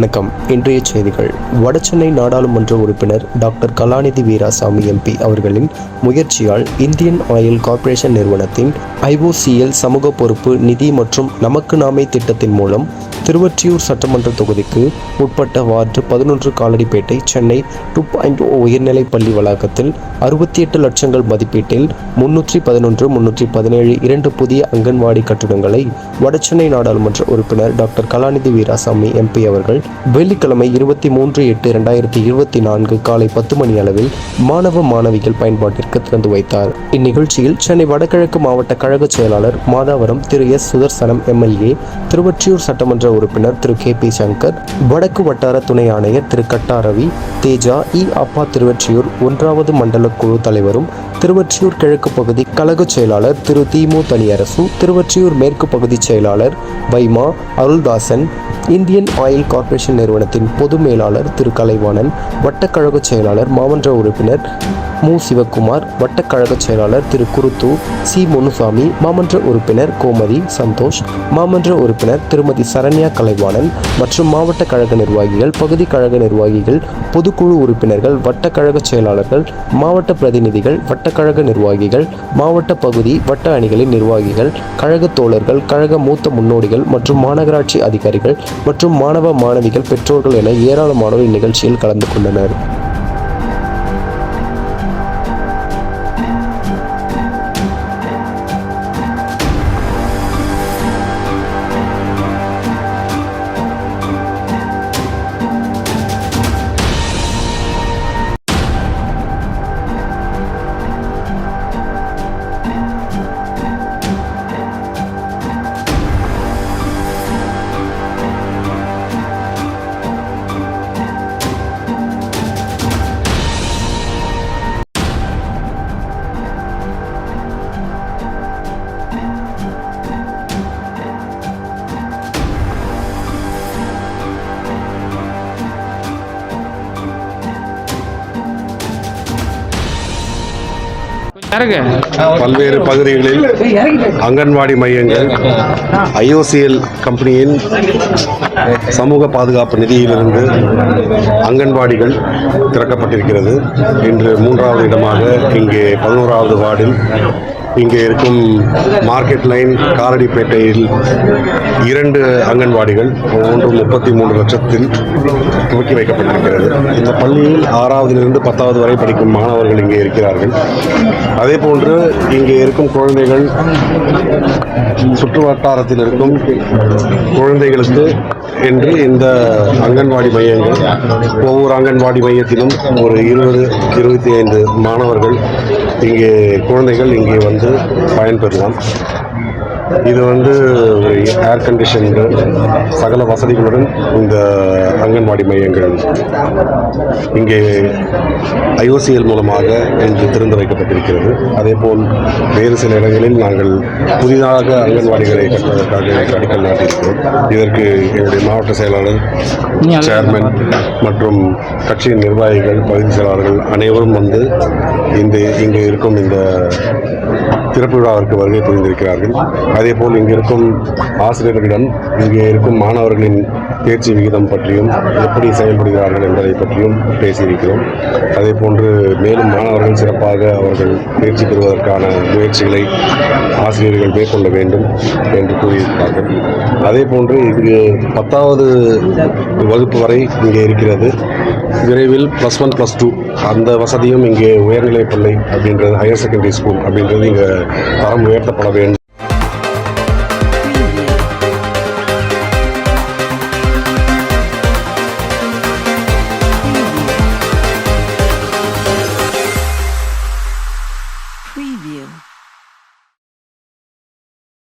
வணக்கம். இன்றைய செய்திகள். வடசென்னை நாடாளுமன்ற உறுப்பினர் டாக்டர் கலாநிதி வீராசாமி எம்பி அவர்களின் முயற்சியால் இந்தியன் ஆயில் கார்ப்பரேஷன் நிறுவனத்தின் ஐஓசிஎல் சமூக பொறுப்பு நிதி மற்றும் நமக்கு நாமே திட்டத்தின் மூலம் திருவொற்றியூர் சட்டமன்ற தொகுதிக்கு உட்பட்ட வார்டு பதினொன்று Kaladipet Chennai two point oh உயர்நிலைப் பள்ளி வளாகத்தில் அறுபத்தி எட்டு லட்சங்கள் மதிப்பீட்டில் முன்னூற்றி பதினொன்று முன்னூற்றி பதினேழு இரண்டு புதிய அங்கன்வாடி கட்டிடங்களை வடசென்னை நாடாளுமன்ற உறுப்பினர் டாக்டர் கலாநிதி வீராசாமி எம்பி அவர்கள் வெள்ளிக்கிழமை இருபத்தி மூன்று எட்டு இரண்டாயிரத்தி இருபத்தி நான்கு காலை பத்து மணி அளவில் மாணவ மாணவிகள் பயன்பாட்டிற்கு திறந்து வைத்தார். இந்நிகழ்ச்சியில் சென்னை வடகிழக்கு மாவட்ட கழக செயலாளர் மாதாவரம் திரு எஸ் சுதர்சனம் எம்எல்ஏ திருவொற்றியூர் சட்டமன்ற உறுப்பினர் திரு கே பி சங்கர் வடக்கு வட்டார துணை ஆணையர் திரு கட்டாரவி தேஜா இ அப்பா திருவற்றியூர் ஒன்றாவது மண்டல குழு தலைவரும் திருவற்றியூர் கிழக்கு பகுதி கழக செயலாளர் திரு திமு தனியரசு திருவற்றியூர் மேற்கு பகுதி செயலாளர் Vaima Aruldasan Indian Oil Corporation நிறுவனத்தின் பொது மேலாளர் திரு கலைவாணன் வட்டக்கழக செயலாளர் மாமன்ற உறுப்பினர் மு. சிவக்குமார் வட்டக்கழக செயலாளர் திரு. குருத்து சி. முனுசாமி மாமன்ற உறுப்பினர் கோமதி சந்தோஷ் மாமன்ற உறுப்பினர் திருமதி சரண்யா கலைவாணன் மற்றும் மாவட்ட கழக நிர்வாகிகள் பகுதி கழக நிர்வாகிகள் பொதுக்குழு உறுப்பினர்கள் வட்டக்கழக செயலாளர்கள் மாவட்ட பிரதிநிதிகள் வட்டக்கழக நிர்வாகிகள் மாவட்ட பகுதி வட்ட அணிகளின் நிர்வாகிகள் கழக தோழர்கள் கழக மூத்த முன்னோடிகள் மற்றும் மாநகராட்சி அதிகாரிகள் மற்றும் மாணவ மாணவிகள் பெற்றோர்கள் என ஏராளமானோர் இந்நிகழ்ச்சியில் கலந்து கொண்டனர். பல்வேறு பகுதிகளில் அங்கன்வாடி மையங்கள் ஐஓசிஎல் கம்பெனியின் சமூக பாதுகாப்பு நிதியிலிருந்து அங்கன்வாடிகள் திறக்கப்பட்டிருக்கிறது. இன்று மூன்றாவது இடமாக இங்கே பதினோராவது வார்டில் இங்கே இருக்கும் மார்க்கெட் லைன் காரடிப்பேட்டையில் இரண்டு அங்கன்வாடிகள் ஒன்று முப்பத்தி மூன்று லட்சத்தில் துவக்கி வைக்கப்பட்டிருக்கிறது. இந்த பள்ளியில் ஆறாவதிலிருந்து பத்தாவது வரை படிக்கும் மாணவர்கள் இங்கே இருக்கிறார்கள். அதே போன்று இங்கே இருக்கும் குழந்தைகள் சுற்று வட்டாரத்தில் இருக்கும் குழந்தைகளுக்கு என்று இந்த அங்கன்வாடி மையங்கள் ஒவ்வொரு அங்கன்வாடி மையத்திலும் ஒரு இருபது இருபத்தி ஐந்து மாணவர்கள் இங்கே குழந்தைகள் இங்கே வந்து பயன்பெறலாம். இது வந்து ஒரு ஏர் கண்டிஷன்டு சகல வசதிகளுடன் இந்த அங்கன்வாடி மையங்கள் இங்கே ஐஓசிஎல் மூலமாக இன்று திறந்து வைக்கப்பட்டிருக்கிறது. அதேபோல் வேறு சில இடங்களில் நாங்கள் புதிதாக அங்கன்வாடிகளை கட்டுவதற்காக அடிக்கல் நாட்டியிருக்கிறோம். இதற்கு என்னுடைய மாவட்ட செயலாளர் சேர்மன் மற்றும் கட்சியின் நிர்வாகிகள் பகுதி செயலாளர்கள் அனைவரும் வந்து இந்த இங்கே இருக்கும் இந்த திறப்பு விழாவிற்கு வருகை புரிந்திருக்கிறார்கள். அதேபோல் இங்கு இருக்கும் ஆசிரியர்களிடம் இங்கே இருக்கும் மாணவர்களின் தேர்ச்சி விகிதம் பற்றியும் எப்படி செயல்படுகிறார்கள் என்பதை பற்றியும் பேசியிருக்கிறோம். அதே போன்று மேலும் மாணவர்கள் சிறப்பாக அவர்கள் தேர்ச்சி பெறுவதற்கான முயற்சிகளை ஆசிரியர்கள் மேற்கொள்ள வேண்டும் என்று கூறியிருக்கிறார்கள் அதே போன்று இங்கு பத்தாவது வகுப்பு வரை இங்கே இருக்கிறது. விரைவில் ப்ளஸ் ஒன் ப்ளஸ் டூ அந்த வசதியும் இங்கே உயர்நிலைப் பள்ளி அப்படின்றது ஹையர் செகண்டரி ஸ்கூல் அப்படின்றது நீங்கள் தரம் உயர்த்தப்பட வேண்டும்